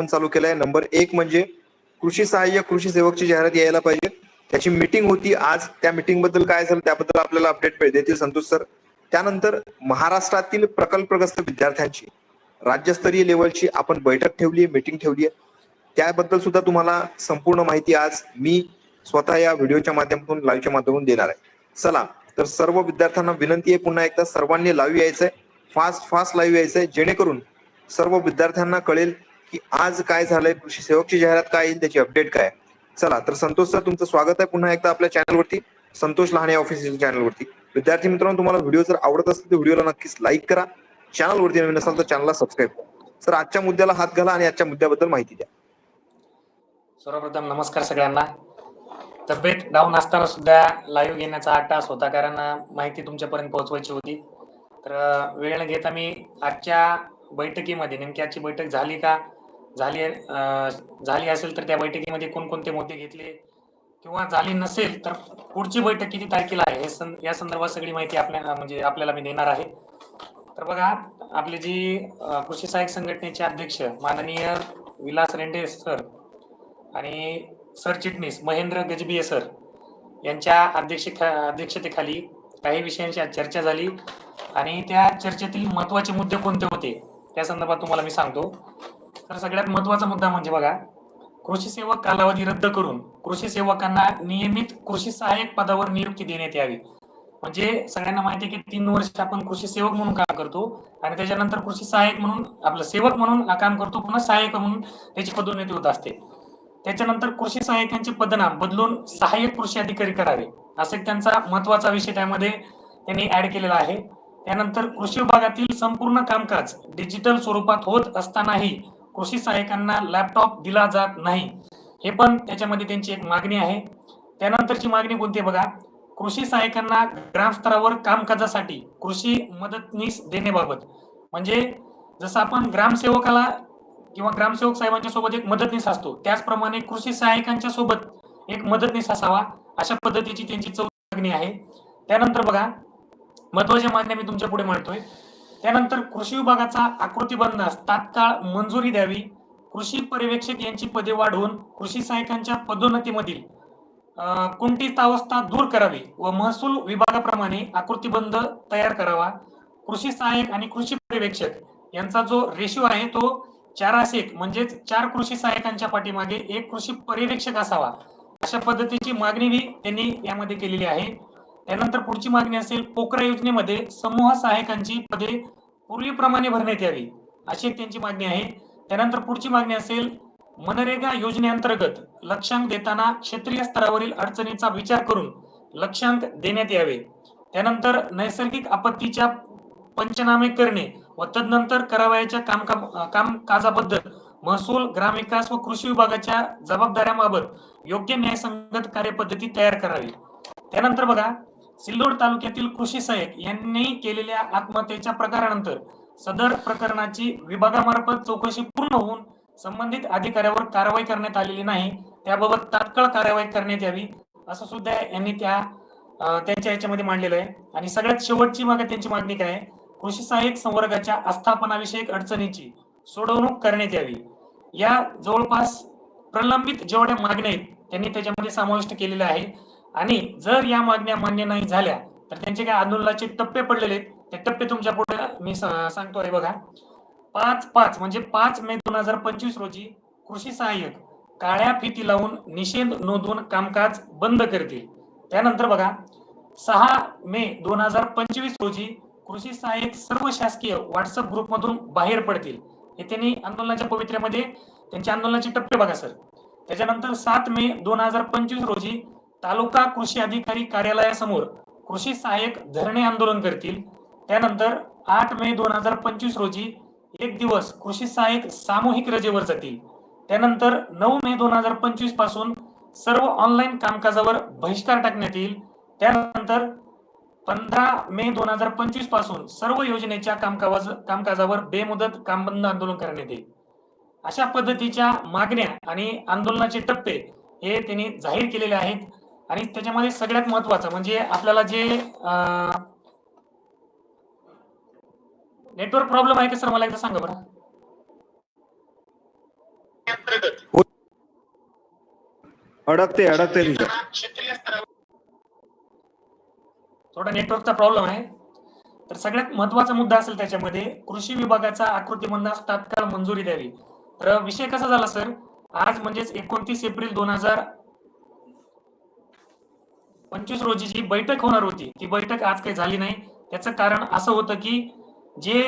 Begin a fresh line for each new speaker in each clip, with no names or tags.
आपण चालू आहे नंबर एक म्हणजे कृषी सहाय्य कृषी सेवकची जाहिरात यायला पाहिजे. त्याची मीटिंग होती आज. त्या मीटिंगबद्दल काय असेल त्याबद्दल आपल्याला अपडेट देतील संतोष सर त्यानंतर महाराष्ट्रातील प्रकल्पग्रस्त विद्यार्थ्यांची राज्यस्तरीय लेवलची आपण बैठक ठेवली आहे मीटिंग ठेवली आहे त्याबद्दल सुद्धा तुम्हाला संपूर्ण माहिती आज मी स्वतः या व्हिडिओच्या माध्यमातून लाईव्हच्या माध्यमातून देणार आहे. चला तर सर्व विद्यार्थ्यांना विनंती आहे पुन्हा एकदा सर्वांनी लाईव्ह यायचंय. फास्ट फास्ट लाईव्ह यायचंय. जेणेकरून सर्व विद्यार्थ्यांना कळेल की आज काय झालंय कृषी सेवकची जाहिरात काय येईल त्याची अपडेट काय चला तर संतोष सर तुमचं स्वागत आहे पुन्हा एकदा आपल्या चॅनलवरती संतोष लहाने ऑफिशियल चॅनलवरती विद्यार्थी मित्रांनो तुम्हाला व्हिडिओ जर आवडत असेल तर व्हिडिओला नक्कीच लाईक करा. चॅनलवरती नवीन असाल तर चॅनलला सबस्क्राईब करा. सर आजच्या मुद्द्याला हात घाला आणि आजच्या मुद्द्याबद्दल माहिती द्या.
सर्वप्रथम नमस्कार सगळ्यांना. तब्येत डाऊन असताना सुद्धा लाईव्ह घेण्याचा हा टास होता कारण माहिती तुमच्यापर्यंत पोहोचवायची होती. तर वेळ न घेता मी आजच्या बैठकीमध्ये नेमकी आजची बैठक झाली का? झाली झाली असेल तर त्या बैठकीमध्ये कोणकोणते मुद्दे घेतले? किंवा झाली नसेल तर पुढची बैठक किती तारखेला आहे? हे या संदर्भात सगळी माहिती आपल्या म्हणजे आपल्याला मी देणार आहे. तर बघा आपले जी कृषी सहाय्यक संघटनेचे अध्यक्ष माननीय विलास रेंडे सर आणि सरचिटणीस महेंद्र गजबिये सर यांच्या अध्यक्ष अध्यक्षतेखाली काही विषयांची चर्चा झाली. आणि त्या चर्चेतील महत्त्वाचे मुद्दे कोणते होते? त्या संदर्भात तुम्हाला मी सांगतो. तर सगळ्यात महत्त्वाचा मुद्दा म्हणजे बघा कृषी सेवक कालावधी रद्द करून कृषी सेवकांना नियमित कृषी सहाय्यक पदावर नियुक्ती देण्यात यावी. म्हणजे सगळ्यांना माहिती आहे की तीन वर्ष आपण कृषी सेवक म्हणून काम करतो आणि त्याच्यानंतर कृषी सहाय्यक म्हणून आपलं सेवक म्हणून काम करतो पुन्हा सहाय्यक म्हणून त्याची पदोन्नती होत असते. त्याच्यानंतर कृषी सहाय्यकांचे पदनाम बदलून सहाय्यक कृषी अधिकारी करावे. असा एक त्यांचा महत्त्वाचा विषय त्यामध्ये त्यांनी ऍड केलेला आहे. त्यानंतर कृषी विभागातील संपूर्ण कामकाज डिजिटल स्वरूपात होत असतानाही कृषी सहाय्यकांना लॅपटॉप दिला जात नाही. हे पण त्याच्यामध्ये त्यांची एक मागणी आहे. त्यानंतरची मागणी कोणती बघा? कृषी सहाय्यकांना ग्रामस्तरावर कामकाजासाठी कृषी मदतनीस देण्याबाबत. म्हणजे जसं आपण ग्रामसेवकाला किंवा ग्रामसेवक साहेबांच्या सोबत एक मदतनीस असतो त्याचप्रमाणे कृषी सहाय्यकांच्या सोबत एक मदतनीस असावा अशा पद्धतीची त्यांची चौथी मागणी आहे. त्यानंतर बघा महत्त्वाच्या मागण्या मी तुमच्यापुढे मांडतोय. त्यानंतर कृषी विभागाचा आकृतीबंध तात्काळ मंजुरी द्यावी. कृषी पर्यवेक्षक यांची पदे वाढवून कृषी सहाय्यकांच्या पदोन्नतीमधील कोणतीच अवस्था दूर करावी व महसूल विभागाप्रमाणे आकृतीबंध तयार करावा. कृषी सहाय्यक आणि कृषी पर्यवेक्षक यांचा जो रेशिओ आहे तो चाराशे एक म्हणजेच चार कृषी सहाय्यकांच्या पाठीमागे एक कृषी पर्यवेक्षक असावा. अशा पद्धतीची मागणी बी त्यांनी यामध्ये केलेली आहे. त्यानंतर पुढची मागणी असेल पोकरा योजनेमध्ये समूह सहायकांची पदे पूर्वीप्रमाणे भरण्यात यावी अशी एक त्यांची मागणी आहे. त्यानंतर पुढची मागणी असेल मनरेगा योजनेअंतर्गत लक्षांक देताना क्षेत्रीय स्तरावरील अडचणीचा विचार करून लक्षांक देण्यात यावे. त्यानंतर नैसर्गिक आपत्तीच्या पंचनामे करणे व तदनंतर करावयाच्या कामका कामकाजाबद्दल महसूल ग्रामविकास व कृषी विभागाच्या जबाबदाऱ्याबाबत योग्य न्यायसंगत कार्यपद्धती तयार करावी. त्यानंतर बघा सिल्लोड तालुक्यातील कृषी सहाय्यक यांनी केलेल्या आत्महत्येच्या प्रकारानंतर सदर प्रकरणाची विभागामार्फत चौकशी पूर्ण होऊन संबंधित अधिकाऱ्यावर कारवाई करण्यात आलेली नाही. त्याबाबत तात्काळ कारवाई करण्यात यावी असं सुद्धा यांनी त्या त्यांच्या याच्यामध्ये मांडलेलं आहे. आणि सगळ्यात शेवटची मागे त्यांची मागणी काय आहे? कृषी सहाय्यक संवर्गाच्या आस्थापनाविषयक अडचणीची सोडवणूक करण्यात यावी. या जवळपास प्रलंबित जेवढ्या मागण्या आहेत त्यांनी त्याच्यामध्ये समाविष्ट केलेल्या आहे आणि जर या मागण्या मान्य नाही झाल्या तर त्यांचे काय आंदोलनाचे टप्पे पडलेले ते टप्पे तुमच्यापुढे मी सांगतो आहे बघा. पाच पाच म्हणजे पाच मे दोन हजार पंचवीस रोजी कृषी सहाय्यक काळ्या फिती लावून निषेध नोंदवून कामकाज बंद करतील. त्यानंतर बघा सहा मे दोन हजार पंचवीस रोजी कृषी सहाय्यक सर्व शासकीय व्हॉट्सअप ग्रुपमधून बाहेर पडतील. हे त्यांनी आंदोलनाच्या पवित्र्यामध्ये त्यांच्या आंदोलनाचे टप्पे बघा सर. त्याच्यानंतर सात मे दोन हजार पंचवीस रोजी तालुका कृषी अधिकारी कार्यालयासमोर कृषी सहाय्यक धरणे आंदोलन करतील. त्यानंतर आठ मे दोन हजार पंचवीस रोजी एक दिवस कृषी सहाय्यक सामूहिक रजेवर जातील. त्यानंतर नऊ मे दोन हजार पंचवीसपासून सर्व ऑनलाईन कामकाजावर बहिष्कार टाकण्यात येईल. त्यानंतर पंधरा मे दोन हजार पंचवीसपासून सर्व योजनेच्या कामकाज कामकाजावर बेमुदत कामबंद आंदोलन करण्यात येईल. अशा पद्धतीच्या मागण्या आणि आंदोलनाचे टप्पे हे त्यांनी जाहीर केलेले आहेत. आणि त्याच्यामध्ये सगळ्यात महत्वाचं म्हणजे आपल्याला जे नेटवर्क प्रॉब्लेम आहे का सर मला एकदा सांगा बरं.
अडकते अडकते
थोडा नेटवर्कचा प्रॉब्लेम आहे. तर सगळ्यात महत्त्वाचा मुद्दा असेल त्याच्यामध्ये कृषी विभागाचा आकृतीबंधास तात्काळ मंजुरी द्यावी. तर विषय कसा झाला सर आज म्हणजेच एकोणतीस एप्रिल दोन हजार पंचवीस रोजी जी बैठक होणार होती ती बैठक आज काही झाली नाही. त्याचं कारण असं होतं की जे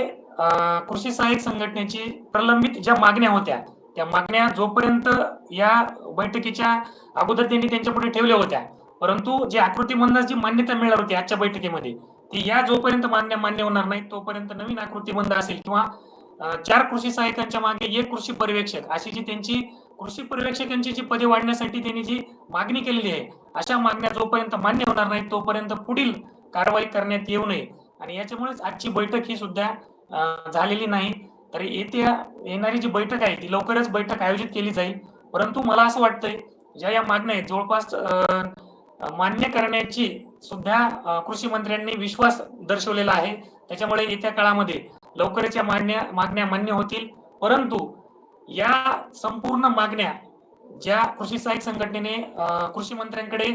कृषी सहाय्यक संघटनेची प्रलंबित ज्या मागण्या होत्या त्या मागण्या जोपर्यंत या बैठकीच्या अगोदर त्यांनी त्यांच्या पुढे ठेवल्या होत्या परंतु जे आकृतीबंधास जी मान्यता मिळणार होती आजच्या बैठकीमध्ये ती या जोपर्यंत मान्य मान्य होणार नाही तोपर्यंत नवीन आकृतीबंध असेल किंवा चार कृषी सहाय्यकांच्या मागे एक कृषी पर्यवेक्षक अशी जी त्यांची कृषी पर्यवेक्षकांची जी पदे वाढण्यासाठी त्यांनी जी मागणी केलेली आहे अशा मागण्या जोपर्यंत मान्य होणार नाही तोपर्यंत पुढील कारवाई करण्यात येऊ नये. आणि याच्यामुळेच आजची बैठक ही सुद्धा झालेली नाही. तर येत्या येणारी जी बैठक आहे ती लवकरच बैठक आयोजित केली जाईल. परंतु मला असं वाटतंय ज्या या मागण्या आहेत जवळपास मान्य करण्याची सुद्धा कृषी मंत्र्यांनी विश्वास दर्शवलेला आहे. त्याच्यामुळे येत्या काळामध्ये लवकरच या मान्य मागण्या मान्य होतील. परंतु या संपूर्ण मागण्या ज्या कृषी सहाय्यक संघटनेने कृषी मंत्र्यांकडे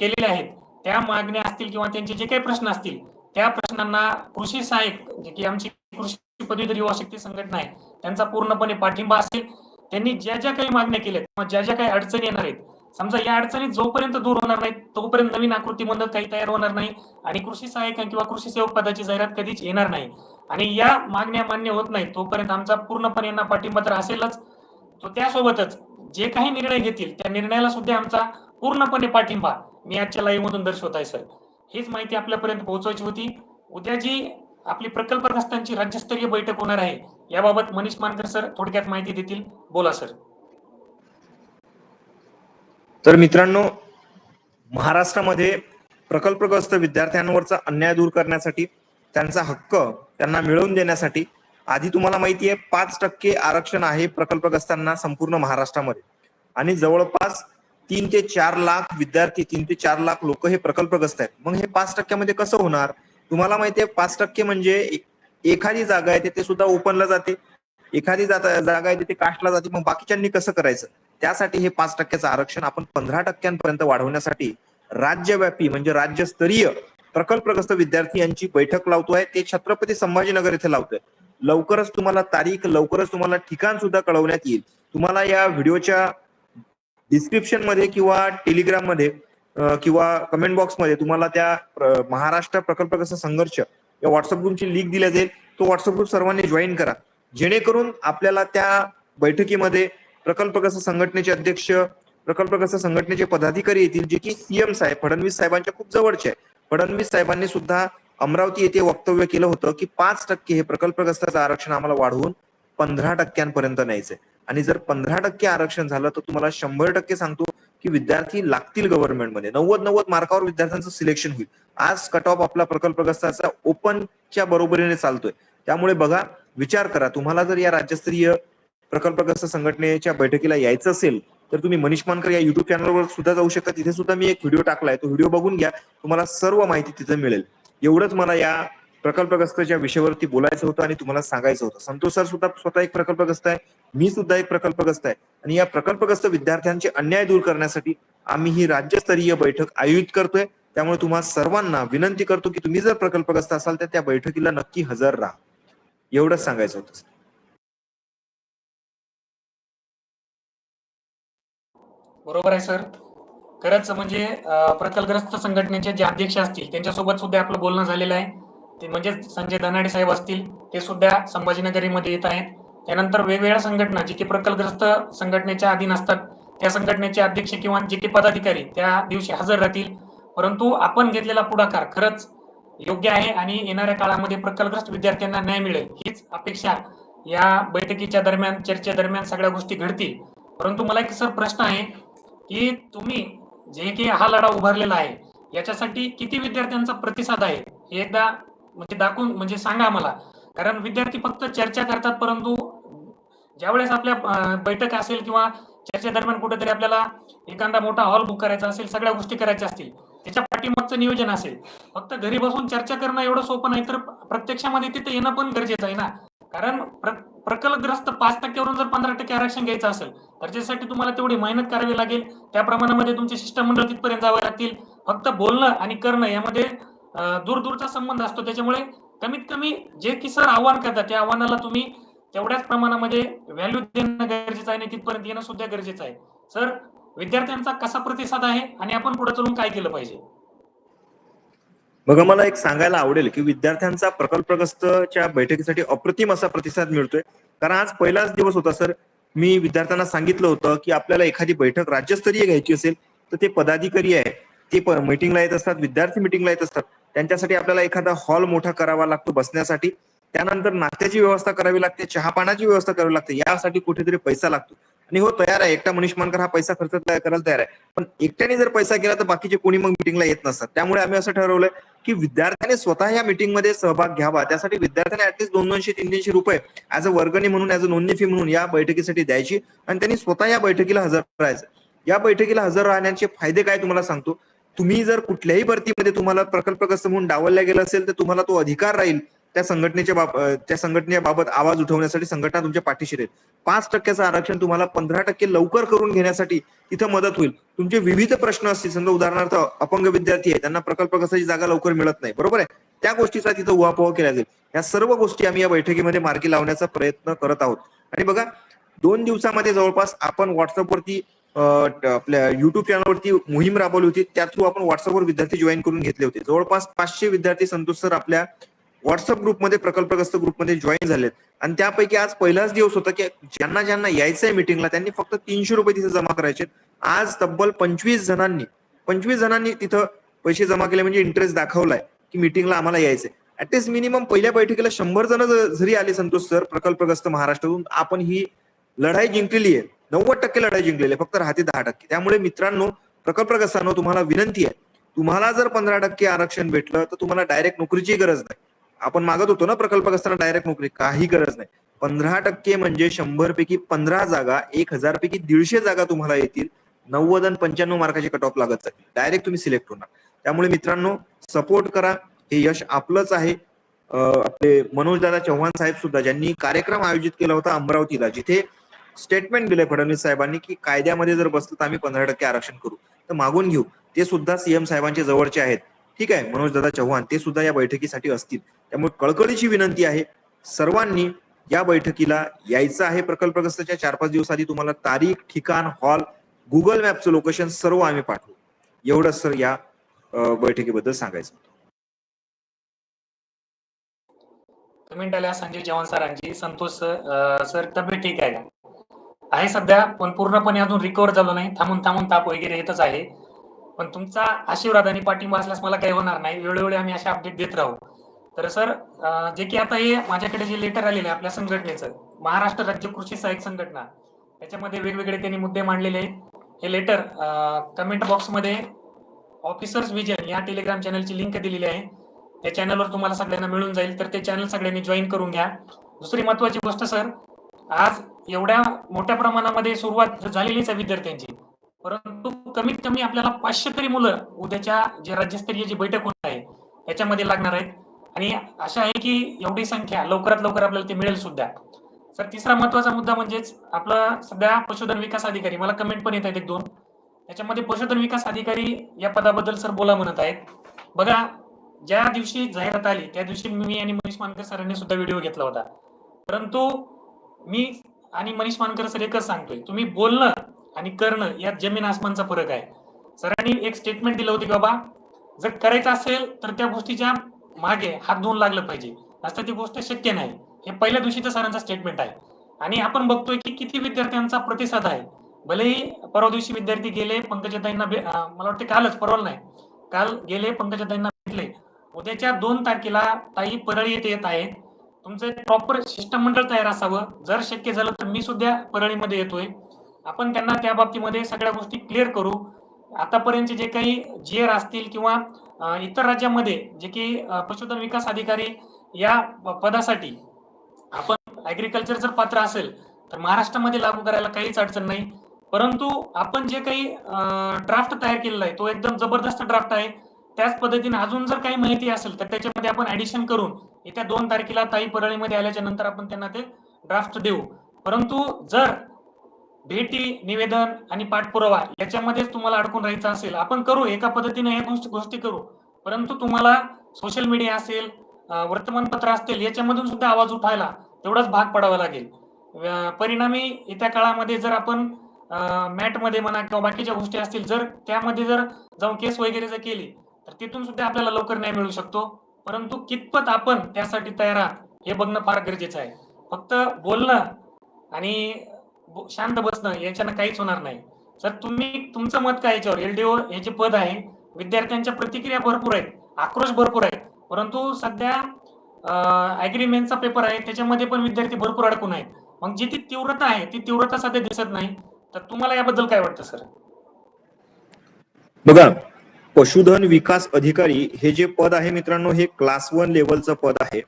केलेल्या आहेत त्या मागण्या असतील किंवा त्यांचे जे काही प्रश्न असतील त्या प्रश्नांना कृषी सहाय्यक जे की आमची कृषी पदवीधर युवा शक्ती संघटना आहे त्यांचा पूर्णपणे पाठिंबा असेल. त्यांनी ज्या ज्या काही मागण्या केल्या किंवा ज्या ज्या काही अडचणी येणार आहेत समजा या अडचणी जोपर्यंत दूर होणार नाहीत तोपर्यंत नवीन आकृती मदत काही तयार होणार नाही आणि कृषी सहाय्यक किंवा कृषी सेवक पदाची जाहिरात कधीच येणार नाही. आणि या मागण्या मान्य होत नाही तोपर्यंत आमचा पूर्णपणे यांना पाठिंबा तर असेलच तो त्यासोबतच जे काही निर्णय घेतील त्या निर्णयाला सुद्धा आमचा पूर्णपणे पाठिंबा मी आजच्या लाईव्ह मधून दर्शवत आहे सर. हीच माहिती आपल्यापर्यंत पोहोचवायची होती. उद्या जी आपली प्रकल्पग्रस्तांची राज्यस्तरीय बैठक होणार आहे याबाबत मनीष मानकर सर थोडक्यात माहिती देतील. बोला सर.
तर मित्रांनो महाराष्ट्रामध्ये प्रकल्पग्रस्त विद्यार्थ्यांवरचा अन्याय दूर करण्यासाठी त्यांचा हक्क त्यांना मिळवून देण्यासाठी. आधी तुम्हाला माहिती आहे पाच टक्के आरक्षण आहे प्रकल्पग्रस्तांना संपूर्ण महाराष्ट्रामध्ये. आणि जवळपास तीन ते चार लाख विद्यार्थी तीन ते चार लाख लोक हे प्रकल्पग्रस्त आहेत. मग हे पाच टक्क्यामध्ये कसं होणार? तुम्हाला माहिती आहे पाच टक्के म्हणजे एखादी जागा आहे ते सुद्धा ओपनला जाते. एखादी जागा आहे तिथे कास्टला जाते. मग बाकीच्यांनी कसं करायचं? त्यासाठी हे पाच टक्क्याचं आरक्षण आपण पंधरा टक्क्यांपर्यंत वाढवण्यासाठी राज्यव्यापी म्हणजे राज्यस्तरीय प्रकल्पग्रस्त विद्यार्थी यांची बैठक लावतोय. ते छत्रपती संभाजीनगर येथे लावतोय. लवकरच तुम्हाला तारीख लवकरच तुम्हाला ठिकाण सुद्धा कळवण्यात येईल. तुम्हाला या व्हिडिओच्या डिस्क्रिप्शनमध्ये किंवा टेलिग्राममध्ये किंवा कमेंट बॉक्समध्ये तुम्हाला त्या महाराष्ट्र प्रकल्पग्रस्त संघर्ष या व्हॉट्सअप ग्रुपची लिंक दिल्या जाईल. तो व्हॉट्सअप ग्रुप सर्वांनी जॉईन करा. जेणेकरून आपल्याला त्या बैठकीमध्ये प्रकल्पग्रस्त संघटनेचे अध्यक्ष प्रकल्पग्रस्त संघटनेचे पदाधिकारी येतील जे की सीएम साहेब फडणवीस साहेबांच्या खूप जवळचे आहे फडणवीस साहेबांनी सुद्धा अमरावती येथे वक्तव्य केलं होतं की पाच टक्के हे प्रकल्पग्रस्ताचं आरक्षण आम्हाला वाढवून पंधरा टक्क्यांपर्यंत न्यायचंय. आणि जर पंधरा टक्के आरक्षण झालं तर तुम्हाला शंभर टक्के सांगतो की विद्यार्थी लागतील गव्हर्नमेंटमध्ये नव्वद नव्वद मार्कावर विद्यार्थ्यांचं सिलेक्शन होईल. आज कट ऑफ आपला प्रकल्पग्रस्ताचा ओपनच्या बरोबरीने चालतोय. त्यामुळे बघा विचार करा. तुम्हाला जर या राज्यस्तरीय प्रकल्पग्रस्त संघटनेच्या बैठकीला यायचं असेल तर तुम्ही मनीष मानकर या युट्यूब चॅनलवर सुद्धा जाऊ शकता. तिथे सुद्धा मी एक व्हिडिओ टाकलाय. तो व्हिडिओ बघून घ्या. तुम्हाला सर्व माहिती तिथे मिळेल. एवढंच मला या प्रकल्पग्रस्ताच्या विषयावरती बोलायचं होतं आणि तुम्हाला सांगायचं होतं. संतोष सर सुद्धा स्वतः एक प्रकल्पग्रस्त आहे. मी सुद्धा एक प्रकल्पग्रस्त आहे. आणि या प्रकल्पग्रस्त विद्यार्थ्यांचे अन्याय दूर करण्यासाठी आम्ही ही राज्यस्तरीय बैठक आयोजित करतोय. त्यामुळे तुम्हा सर्वांना विनंती करतो की तुम्ही जर प्रकल्पग्रस्त असाल तर त्या बैठकीला नक्की हजर राहा. एवढंच सांगायचं होतं
बरोबर आहे सर. खरंच म्हणजे प्रकल्पग्रस्त संघटनेचे जे अध्यक्ष असतील त्यांच्यासोबत सुद्धा आपलं बोलणं झालेलं आहे. ते म्हणजे संजय धनाडे साहेब असतील ते सुद्धा संभाजीनगरीमध्ये येत आहेत. त्यानंतर वेगवेगळ्या संघटना जे की प्रकल्पग्रस्त संघटनेच्या अधीन असतात त्या संघटनेचे अध्यक्ष किंवा जे की पदाधिकारी त्या दिवशी हजर राहतील. परंतु आपण घेतलेला पुढाकार खरंच योग्य आहे आणि येणाऱ्या काळामध्ये प्रकल्पग्रस्त विद्यार्थ्यांना न्याय मिळेल हीच अपेक्षा या बैठकीच्या दरम्यान चर्चेदरम्यान सगळ्या गोष्टी घडतील. परंतु मला एक सर प्रश्न आहे. की तुम्ही जे की हा लढा उभारलेला आहे याच्यासाठी किती विद्यार्थ्यांचा प्रतिसाद आहे हे एकदा म्हणजे दाखवून म्हणजे सांगा आम्हाला. कारण विद्यार्थी फक्त चर्चा करतात परंतु ज्यावेळेस आपल्या बैठक असेल किंवा चर्चेदरम्यान कुठेतरी आपल्याला एखादा मोठा हॉल बुक करायचा असेल सगळ्या गोष्टी करायच्या असतील त्याच्या पाठीमागचं नियोजन असेल. फक्त घरी बसून चर्चा करणं एवढं सोपं नाही तर प्रत्यक्षामध्ये तिथे येणं पण गरजेचं आहे ना. कारण प्रकल्पग्रस्त पाच टक्क्यावरून जर पंधरा टक्के आरक्षण घ्यायचं असेल तर त्याच्यासाठी तुम्हाला तेवढी मेहनत करावी लागेल त्या प्रमाणामध्ये तुमचे शिष्टमंडळ तिथपर्यंत जावे लागतील. फक्त बोलणं आणि करणं यामध्ये दूरदूरचा संबंध असतो. त्याच्यामुळे कमीत कमी जे की सर आव्हान करतात त्या आव्हानाला तुम्ही तेवढ्याच प्रमाणामध्ये व्हॅल्यू देणं गरजेचं आहे आणि तिथपर्यंत येणं सुद्धा गरजेचं आहे. सर विद्यार्थ्यांचा कसा प्रतिसाद आहे आणि आपण पुढे चलून काय केलं पाहिजे?
बघा मला एक सांगायला आवडेल की विद्यार्थ्यांचा प्रकल्पग्रस्तच्या बैठकीसाठी अप्रतिम असा प्रतिसाद मिळतोय. कारण आज पहिलाच दिवस होता सर. मी विद्यार्थ्यांना सांगितलं होतं की आपल्याला एखादी बैठक राज्यस्तरीय घ्यायची असेल तर ते पदाधिकारी आहे. ते मीटिंगला येत असतात विद्यार्थी मिटिंगला येत असतात. त्यांच्यासाठी आपल्याला एखादा हॉल मोठा करावा लागतो बसण्यासाठी. त्यानंतर नाश्त्याची व्यवस्था करावी लागते चहापानाची व्यवस्था करावी लागते. यासाठी कुठेतरी पैसा लागतो. आणि हो तयार आहे. एकटा मनीष मानकर हा पैसा खर्च करायला तयार आहे. पण एकट्याने जर पैसा केला तर बाकीचे कोणी मग मिटिंगला येत नसतात. त्यामुळे आम्ही असं ठरवलंय की विद्यार्थ्याने स्वतः या मीटिंगमध्ये सहभाग घ्यावा. त्यासाठी विद्यार्थ्याने ऍटलीस्ट दोन दोनशे तीन तीनशे रुपये ऍज अ वर्गणी म्हणून ऍज अ नोंदणी फी म्हणून या बैठकीसाठी द्यायची आणि त्यांनी स्वतः या बैठकीला हजर राहायचं. या बैठकीला हजर राहण्याचे फायदे काय तुम्हाला सांगतो? तुम्ही जर कुठल्याही भरतीमध्ये तुम्हाला प्रकल्पग्रस्त म्हणून डावलला गेलं असेल तर तुम्हाला तो अधिकार राहील. त्या संघटनेच्या बाब त्या संघटनेबाबत आवाज उठवण्यासाठी संघटना तुमच्या पाठीशी राहील. पाच टक्क्याचं आरक्षण तुम्हाला पंधरा टक्के लवकर करून घेण्यासाठी तिथं मदत होईल. तुमचे विविध प्रश्न असतील. समजा उदाहरणार्थ अपंग विद्यार्थी आहे त्यांना प्रकल्पग्रस्ताची जागा लवकर मिळत नाही. बरोबर आहे? त्या गोष्टीचा तिथं उहापोह केला जाईल. या सर्व गोष्टी आम्ही या बैठकीमध्ये मार्गी लावण्याचा प्रयत्न करत आहोत. आणि बघा दोन दिवसामध्ये जवळपास आपण व्हॉट्सअपवरती आपल्या युट्यूब चॅनलवरती मोहीम राबवली होती. त्या थ्रू आपण व्हॉट्सअपवर विद्यार्थी जॉईन करून घेतले होते. जवळपास पाचशे विद्यार्थी संतोष सर आपल्या व्हॉट्सअप ग्रुपमध्ये प्रकल्पग्रस्त ग्रुपमध्ये जॉईन झालेत. आणि त्यापैकी आज पहिलाच दिवस होता की ज्यांना ज्यांना यायचंय मिटिंगला त्यांनी फक्त तीनशे रुपये तिथे जमा करायचे. आज तब्बल पंचवीस जणांनी पंचवीस जणांनी तिथं पैसे जमा केले म्हणजे इंटरेस्ट दाखवलाय की मिटिंगला आम्हाला यायचंय. ऍटलिस्ट मिनिमम पहिल्या बैठकीला शंभर जण जरी आले संतोष सर प्रकल्पग्रस्त महाराष्ट्रातून आपण ही लढाई जिंकलेली आहे. नव्वद टक्के लढाई जिंकलेली आहे फक्त राहते दहा टक्के. त्यामुळे मित्रांनो प्रकल्पग्रस्तांनो तुम्हाला विनंती आहे. तुम्हाला जर पंधरा टक्के आरक्षण भेटलं तर तुम्हाला डायरेक्ट नोकरीची गरज नाही. आपण मागत होतो ना प्रकल्प असताना डायरेक्ट नोकरी. काही गरज नाही. पंधरा टक्के म्हणजे शंभर पैकी पंधरा जागा एक हजार पैकी दीडशे जागा तुम्हाला येतील. नव्वद आणि पंच्याण्णव मार्काचे कट ऑफ लागत जाईल. डायरेक्ट तुम्ही सिलेक्ट होणार. त्यामुळे मित्रांनो सपोर्ट करा. हे यश आपलंच आहे. आपले मनोजदादा चव्हाण साहेब सुद्धा ज्यांनी कार्यक्रम आयोजित केला होता अमरावतीला जिथे स्टेटमेंट दिले फडणवीस साहेबांनी की कायद्यामध्ये जर बसलं तर आम्ही पंधरा टक्के आरक्षण करू. तर मागून घेऊ. ते सुद्धा सीएम साहेबांचे जवळचे आहेत. ठीक आहे मनोजदादा चव्हाण ते सुद्धा या बैठकीसाठी असतील. त्यामुळे कळकळीची विनंती आहे सर्वांनी या बैठकीला यायचं आहे प्रकल्पग्रस्तच्या चार पाच दिवस आधी तुम्हाला तारीख ठिकाण हॉल गुगल मॅपचं लोकेशन सर्व आम्ही पाठवू. एवढं सर या बैठकीबद्दल सांगायचं होतं.
संजय चव्हाण सरांची. संतोष सर तब्येत ठीक आहे का? आहे सध्या पण पूर्णपणे अजून रिकवर झालो नाही. थांबून थांबून ताप वगैरे येतच आहे. पण तुमचा आशीर्वाद आणि पाठिंबा असल्यास मला काही होणार नाही. वेळोवेळी आम्ही असे अपडेट देत राहू. तर सर जे की आता हे माझ्याकडे जे लेटर आलेलं आहे आपल्या संघटनेचं महाराष्ट्र राज्य कृषी सहाय्यक संघटना त्याच्यामध्ये वेगवेगळे त्यांनी मुद्दे मांडलेले आहेत. हे लेटर कमेंट बॉक्समध्ये ऑफिसर्स विजन या टेलिग्राम चॅनलची लिंक दिलेली आहे. त्या चॅनलवर तुम्हाला सगळ्यांना मिळून जाईल. तर ते चॅनल सगळ्यांनी जॉईन करून घ्या. दुसरी महत्वाची गोष्ट सर आज एवढ्या मोठ्या प्रमाणामध्ये सुरुवात झालेलीच आहे विद्यार्थ्यांची. परंतु कमीत कमी आपल्याला पाचशे तरी मुलं उद्याच्या जे राज्यस्तरीय जी बैठक होणार आहे त्याच्यामध्ये लागणार आहेत. आणि आशा आहे की एवढी संख्या लवकरात लवकर आपल्याला ते मिळेल सुद्धा. सर तिसरा महत्त्वाचा मुद्दा म्हणजेच आपला सध्या पशुधन विकास अधिकारी मला कमेंट पण येत आहेत एक दोन त्याच्यामध्ये पशुधन विकास अधिकारी या पदाबद्दल सर बोला म्हणत आहेत. बघा ज्या दिवशी जाहिरात आली त्या दिवशी मी आणि मनीष मानकर सरांनी सुद्धा व्हिडिओ घेतला होता. परंतु मी आणि मनीष मानकर सर एकच सांगतोय तुम्ही बोलणं आणि करणं यात जमीन आसमानचा फरक आहे. सरांनी एक स्टेटमेंट दिलं होतं की बाबा जर करायचं असेल तर त्या गोष्टीच्या मागे हात धुवून लागलं पाहिजे. असं ती गोष्ट शक्य नाही. हे पहिल्या दिवशीचं सरांचा स्टेटमेंट आहे. आणि आपण बघतोय की किती विद्यार्थ्यांचा प्रतिसाद आहे. भलेही परवा दिवशी विद्यार्थी गेले पंकजाताईंना भे- मला वाटतं कालच परवा नाही. काल गेले पंकजाताईंना भेटले. उद्याच्या दोन तारखेला ताई परळी येथे येत आहेत. तुमचं प्रॉपर शिष्टमंडळ तयार असावं. जर शक्य झालं तर मी सुद्धा परळीमध्ये येतोय. आपण त्यांना त्या बाबतीमध्ये सगळ्या गोष्टी क्लिअर करू. आतापर्यंतचे जे काही जीएर असतील किंवा इतर राज्यामध्ये जे की पशुधन विकास अधिकारी या पदासाठी आपण ऍग्रिकल्चर जर पात्र असेल तर महाराष्ट्रामध्ये लागू करायला काहीच अडचण नाही. परंतु आपण जे काही ड्राफ्ट तयार केलेला आहे तो एकदम जबरदस्त ड्राफ्ट आहे. त्याच पद्धतीने अजून जर काही माहिती असेल तर त्याच्यामध्ये आपण ऍडिशन करून येत्या दोन तारखेला ताई परळीमध्ये आल्याच्यानंतर आपण त्यांना ते ड्राफ्ट देऊ. परंतु जर भेटी निवेदन आणि पाठपुरावा याच्यामध्येच तुम्हाला अडकून राहायचं असेल. आपण करू एका पद्धतीने ह्या गोष्टी गोष्टी करू. परंतु तुम्हाला सोशल मीडिया असेल वर्तमानपत्र असतील याच्यामधून सुद्धा आवाज उठायला तेवढाच भाग पडावा लागेल. परिणामी येत्या काळामध्ये जर आपण मॅटमध्ये म्हणा किंवा बाकीच्या गोष्टी असतील जर त्यामध्ये जर जाऊन केस वगैरे जर केली तर तिथून सुद्धा आपल्याला लवकर न्याय मिळू शकतो. परंतु कितपत आपण त्यासाठी तयार आहात हे बघणं फार गरजेचं आहे. फक्त बोलणं आणि शांत बसणं याच्यानं काहीच होणार नाही. सर तुम्ही तुमचं मत काय याच्यावर? एलडीओ हे जे पद आहे विद्यार्थ्यांच्या प्रतिक्रिया भरपूर आहेत आक्रोश भरपूर आहे परंतु सध्या अग्रीमेंटचा पेपर आहे त्याच्यामध्ये पण विद्यार्थी भरपूर अडकून आहेत. मग जी ती तीव्रता आहे ती तीव्रता सध्या दिसत नाही. तर तुम्हाला याबद्दल काय वाटतं सर?
बघा पशुधन विकास अधिकारी हे जे पद आहे मित्रांनो हे क्लास वन लेवलचं पद आहे.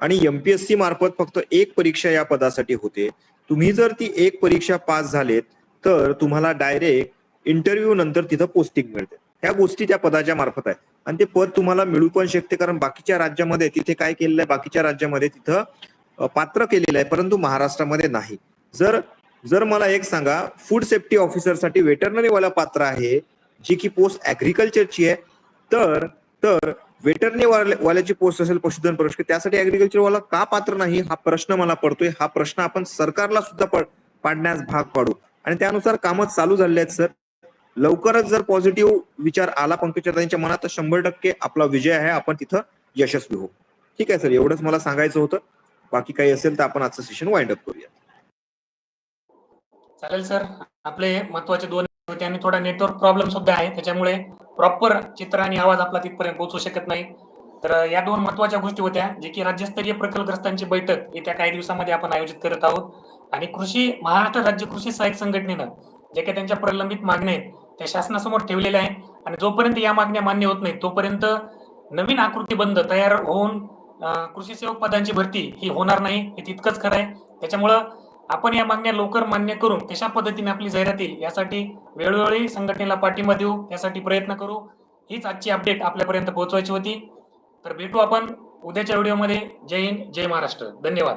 आणि एमपीएससी मार्फत फक्त एक परीक्षा या पदासाठी होते. तुम्ही जर ती एक परीक्षा पास झालेत तर तुम्हाला डायरेक्ट इंटरव्ह्यू नंतर तिथं पोस्टिंग मिळते. ह्या गोष्टी त्या पदाच्या मार्फत आहे आणि ते पद तुम्हाला मिळू पण शकते कारण बाकीच्या राज्यामध्ये तिथे काय केलेलं आहे बाकीच्या राज्यामध्ये तिथं पात्र केलेलं आहे परंतु महाराष्ट्रामध्ये नाही. जर जर मला एक सांगा फूड सेफ्टी ऑफिसरसाठी वेटरनरीवाला पात्र आहे जी की पोस्ट ऍग्रिकल्चरची आहे तर तर वेटरने वाल्याची पोस्ट असेल पशुधन प्रशिक्षक त्यासाठी ऍग्रिकल्चर वाला का पात्र नाही? हा प्रश्न मला पडतोय. हा प्रश्न आपण सरकारला सुद्धा पाडण्यास भाग पाडू. आणि त्यानुसार कामं चालू झाले आहेत सर. लवकरच जर पॉझिटिव्ह विचार आला पंकजाताईंच्या मनात तर शंभर टक्के आपला विजय आहे. आपण तिथं यशस्वी होऊ. ठीक आहे सर. एवढंच मला सांगायचं होतं. बाकी काही असेल तर आपण आजचं सेशन वाइंड अप करूया.
चालेल सर. आपले महत्त्वाचे दोन होते आणि थोडा नेटवर्क प्रॉब्लेम सुद्धा आहे. त्याच्यामुळे प्रॉपर चित्र आणि आवाज आपला तिथपर्यंत पोहोचू शकत नाही. तर या दोन महत्त्वाच्या गोष्टी होत्या जे की राज्यस्तरीय प्रकल्पग्रस्तांची बैठक येत्या काही दिवसामध्ये आपण आयोजित करत आहोत. आणि कृषी महाराष्ट्र राज्य कृषी सहाय्यक संघटनेनं जे काही त्यांच्या प्रलंबित मागण्या आहेत त्या शासनासमोर ठेवलेल्या आहेत. आणि जोपर्यंत या मागण्या मान्य होत नाहीत तोपर्यंत नवीन आकृतीबंध तयार होऊन कृषी सेवक पदांची भरती ही होणार नाही हे तितकंच खरं आहे. त्याच्यामुळं आपण या मागण्या लवकर मान्य करून कशा पद्धतीने आपली जाहिरात येईल यासाठी वेळोवेळी संघटनेला पाठिंबा देऊ यासाठी प्रयत्न करू. हीच आजची अपडेट आपल्यापर्यंत पोहोचवायची होती. तर भेटू आपण उद्याच्या व्हिडिओमध्ये जय हिंद जय महाराष्ट्र. धन्यवाद.